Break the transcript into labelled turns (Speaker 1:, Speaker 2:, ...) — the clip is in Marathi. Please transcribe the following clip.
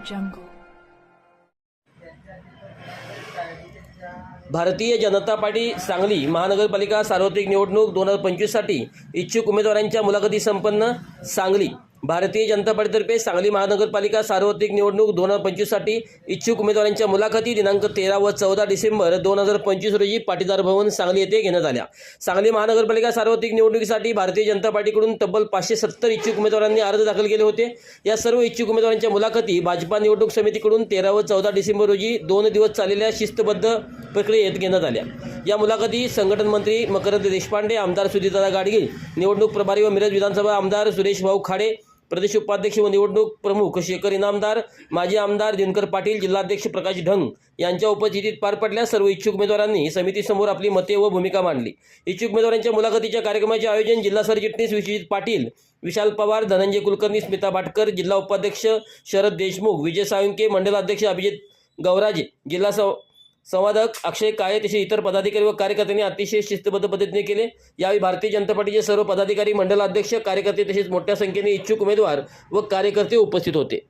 Speaker 1: jungle.
Speaker 2: भारतीय जनता पार्टी सांगली महानगरपालिका सार्वत्रिक निवडणूक दोन हजार पंचवीससाठी इच्छुक उमेदवारांच्या मुलाखती संपन्न सांगली भारतीय जनता पार्टीतर्फे सांगली महानगरपालिका सार्वत्रिक निवडणूक दोन हजार पंचवीससाठी इच्छुक उमेदवारांच्या मुलाखती दिनांक तेरा व चौदा डिसेंबर दोन हजार पंचवीस रोजी पाटीदार भवन सांगली येथे घेण्यात आल्या. सांगली महानगरपालिका सार्वत्रिक निवडणुकीसाठी भारतीय जनता पार्टीकडून तब्बल पाचशे सत्तर इच्छुक उमेदवारांनी अर्ज दाखल केले होते. या सर्व इच्छुक उमेदवारांच्या मुलाखती भाजपा निवडणूक समितीकडून तेरा व चौदा डिसेंबर रोजी दोन दिवस चाललेल्या शिस्तबद्ध प्रक्रियेत घेण्यात आल्या. या मुलाखती संघटन मंत्री मकरंद देशपांडे आमदार सुधीरदादा गाडगीळ निवडणूक प्रभारी व मिरज विधानसभा आमदार सुरेश भाऊ खाडे प्रदेश उपाध्यक्ष व निवडणूक प्रमुख शेखर इनामदार माजी आमदार दिनकर पाटील जिल्हाध्यक्ष प्रकाश ढंग यांच्या उपस्थितीत पार पडल्या. सर्व इच्छुक उमेदवारांनी समितीसमोर आपली मते व भूमिका मांडली. इच्छुक उमेदवारांच्या मुलाखतीच्या कार्यक्रमाचे आयोजन जिल्हा सरचिटणीस विश्वजित पाटील विशाल पवार धनंजय कुलकर्णी स्मिता भाटकर जिल्हा उपाध्यक्ष शरद देशमुख विजय साळुंके मंडलाध्यक्ष अभिजित गौराजे जिल्हा स संवादक अक्षय काळे तसे इतर पदाधिकारी व कार्यकर्त्यांनी अतिशय शिस्तबद्ध पद्धतीने केले. यावेळी भारतीय जनता पार्टीचे सर्व पदाधिकारी मंडलाध्यक्ष कार्यकर्ते तसेच मोठ्या संख्येने इच्छुक उमेदवार व कार्यकर्ते उपस्थित होते.